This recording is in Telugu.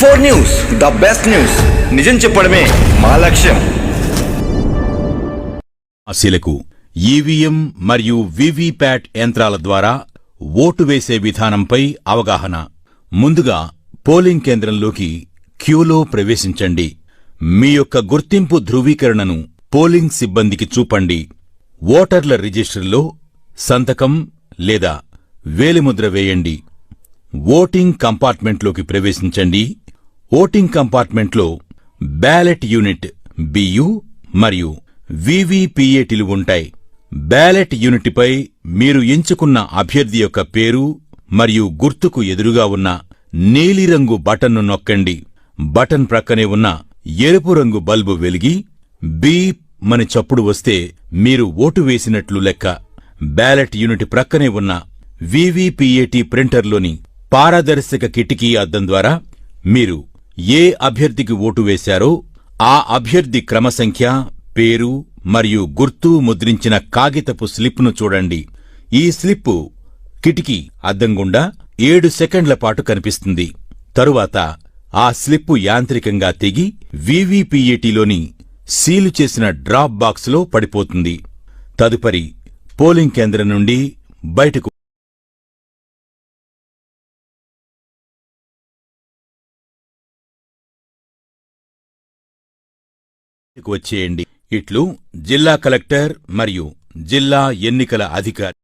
For news the best news నిజం చెప్పడమే మా లక్ష్యం. ఆశీలకు ఈవీఎం మరియు వివిప్యాట్ యంత్రాల ద్వారా ఓటు వేసే విధానంపై అవగాహన. ముందుగా పోలింగ్ కేంద్రంలోకి క్యూలో ప్రవేశించండి. మీ యొక్క గుర్తింపు ధృవీకరణను పోలింగ్ సిబ్బందికి చూపండి. ఓటర్ల రిజిస్టర్లో సంతకం లేదా వేలిముద్ర వేయండి. ఓటింగ్ కంపార్ట్మెంట్లోకి ప్రవేశించండి. ఓటింగ్ కంపార్ట్మెంట్లో బ్యాలెట్ యూనిట్ బియు మరియు వివిపిఏటిలు ఉంటాయి. బ్యాలెట్ యూనిట్పై మీరు ఎంచుకున్న అభ్యర్థి యొక్క పేరు మరియు గుర్తుకు ఎదురుగా ఉన్న నీలిరంగు బటన్ను నొక్కండి. బటన్ ప్రక్కనే ఉన్న ఎరుపు రంగు బల్బు వెలిగి బీప్ మని చప్పుడు వస్తే మీరు ఓటు వేసినట్లు లెక్క. బ్యాలెట్ యూనిట్ ప్రక్కనే ఉన్న వివిపిఏటి ప్రింటర్లోని పారదర్శక కిటికీ అద్దం ద్వారా మీరు ఏ అభ్యర్థికి ఓటు వేశారో ఆ అభ్యర్థి క్రమసంఖ్య పేరు మరియు గుర్తు ముద్రించిన కాగితపు స్లిప్ను చూడండి. ఈ స్లిప్పు కిటికీ అద్దం గుండా ఏడు సెకండ్ల పాటు కనిపిస్తుంది. తరువాత ఆ స్లిప్పు యాంత్రికంగా తెగి వివిపిఈటిలోని సీలు చేసిన డ్రాప్ బాక్స్లో పడిపోతుంది. తదుపరి పోలింగ్ కేంద్రం నుండి బయటకు వచ్చేయండి. ఇట్లు జిల్లా కలెక్టర్ మరియు జిల్లా ఎన్నికల అధికారి